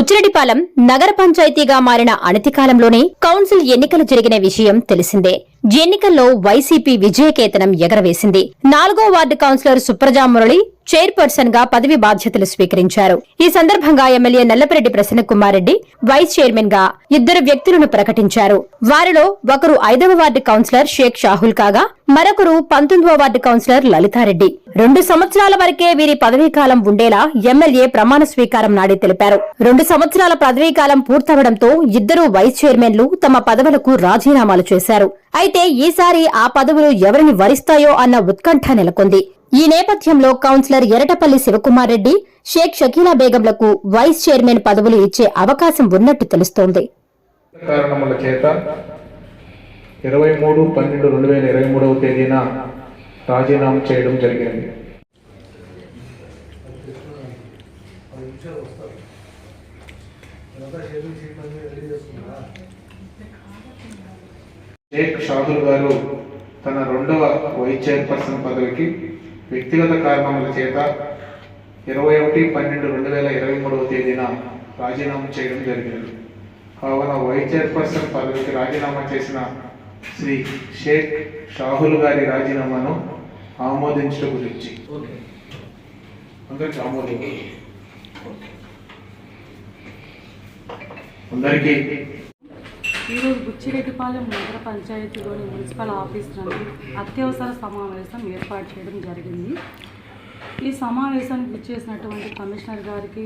బుచ్చిరెడ్డిపాలెం నగర పంచాయతీగా మారిన అనతి కాలంలోనే కౌన్సిల్ ఎన్నికలు జరిగిన విషయం తెలిసిందే. ఎన్నికల్లో వైసీపీ విజయకేతనం ఎగరవేసింది. నాలుగో వార్డు కౌన్సిలర్ సుప్రజా మురళి చైర్పర్సన్గా పదవి బాధ్యతలు స్వీకరించారు. ఈ సందర్భంగా ఎమ్మెల్యే నల్లపరెడ్డి ప్రసన్నకుమార్ రెడ్డి వైస్ చైర్మన్గా ఇద్దరు వ్యక్తులను ప్రకటించారు. వారిలో ఒకరు ఐదవ వార్డు కౌన్సిలర్ షేక్ షాహుల్ కాగా మరొకరు పంతొమ్మిదవ వార్డు కౌన్సిలర్ లలితారెడ్డి. రెండు సంవత్సరాల వరకే వీరి పదవీకాలం ఉండేలా ఎమ్మెల్యే ప్రమాణ స్వీకారం నాడి తెలిపారు. రెండు సంవత్సరాల పదవీకాలం పూర్తవడంతో ఇద్దరు వైస్ చైర్మన్లు తమ పదవులకు రాజీనామాలు చేశారు. అయితే ఈసారి ఆ పదవులు ఎవరిని వరిస్తాయో అన్న ఉత్కంఠ నెలకొంది. ఈ నేపథ్యంలో కౌన్సిలర్ ఎరటపల్లి శివకుమార్ రెడ్డి షేక్ షకీలా బేగంలకు వైస్ చైర్మన్ పదవులు ఇచ్చే అవకాశం ఉన్నట్టు తెలుస్తోంది. కారణముల చేత ఇరవై మూడు పన్నెండు రెండు వేల ఇరవై మూడవ తేదీన రాజీనామా చేయడం జరిగింది. షేక్ షాహుల్ గారు తన రెండవ వైస్ చైర్పర్సన్ పదవికి వ్యక్తిగత కారణముల చేత ఇరవై ఒకటి పన్నెండు రెండు వేల ఇరవై మూడవ తేదీన రాజీనామా చేయడం జరిగింది. కావున వైస్ చైర్పర్సన్ పదవికి రాజీనామా చేసిన శ్రీ షేక్ షాహుల్ గారి రాజీనామాను ఆమోదించడం గురించి. అందరికి అందరికీ ఈరోజు బుచ్చిరెడ్డిపాలెం నగర పంచాయతీలోని మున్సిపల్ ఆఫీస్ నందు అత్యవసర సమావేశం ఏర్పాటు చేయడం జరిగింది. ఈ సమావేశానికి చేసినటువంటి కమిషనర్ గారికి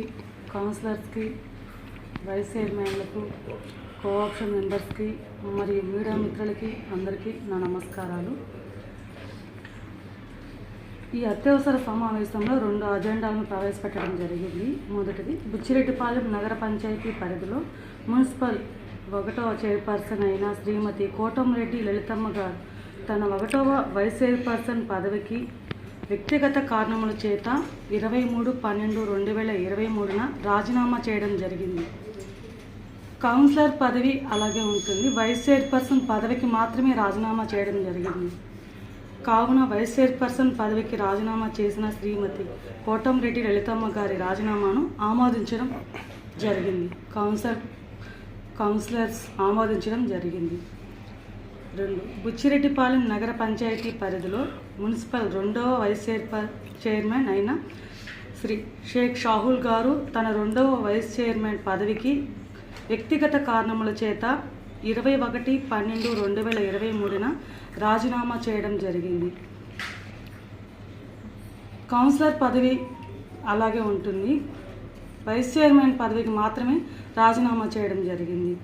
కౌన్సిలర్స్కి వైస్ చైర్మన్లకు కోఆప్షన్ మెంబర్స్కి మరియు మీడియా మిత్రులకి అందరికీ నా నమస్కారాలు. ఈ అత్యవసర సమావేశంలో రెండు అజెండాలను ప్రవేశపెట్టడం జరిగింది. మొదటిది బుచ్చిరెడ్డిపాలెం నగర పంచాయతీ పరిధిలో మున్సిపల్ ఒకటవ చైర్పర్సన్ అయిన శ్రీమతి కోటంరెడ్డి లలితమ్మ గారు తన ఒకటవ వైస్ చైర్పర్సన్ పదవికి వ్యక్తిగత కారణముల చేత ఇరవై మూడు పన్నెండు రెండు వేల ఇరవై మూడున రాజీనామా చేయడం జరిగింది. కౌన్సిలర్ పదవి అలాగే ఉంటుంది. వైస్ చైర్పర్సన్ పదవికి మాత్రమే రాజీనామా చేయడం జరిగింది. కావున వైస్ చైర్పర్సన్ పదవికి రాజీనామా చేసిన శ్రీమతి కోటంరెడ్డి లలితమ్మ గారి రాజీనామాను ఆమోదించడం జరిగింది. కౌన్సిలర్ కౌన్సిలర్స్ ఆమోదించడం జరిగింది. రెండు బుచ్చిరెడ్డిపాలెం నగర పంచాయతీ పరిధిలో మున్సిపల్ రెండవ వైస్ చైర్మన్ అయిన శ్రీ షేక్ షాహుల్ గారు తన రెండవ వైస్ చైర్మన్ పదవికి వ్యక్తిగత కారణముల చేత ఇరవై ఒకటి పన్నెండు రెండు వేల ఇరవై మూడున రాజీనామా చేయడం జరిగింది. కౌన్సిలర్ పదవి అలాగే ఉంటుంది. వైస్ చైర్మన్ పదవికి మాత్రమే రాజీనామా చేయడం జరిగింది.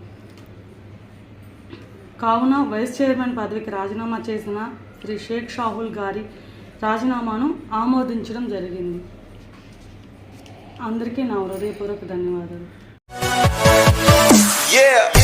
కావున వైస్ చైర్మన్ పదవికి రాజీనామా చేసిన శ్రీ షేక్ షాహుల్ గారి రాజీనామాను ఆమోదించడం జరిగింది. అందరికీ నా హృదయపూర్వక ధన్యవాదాలు. Yeah.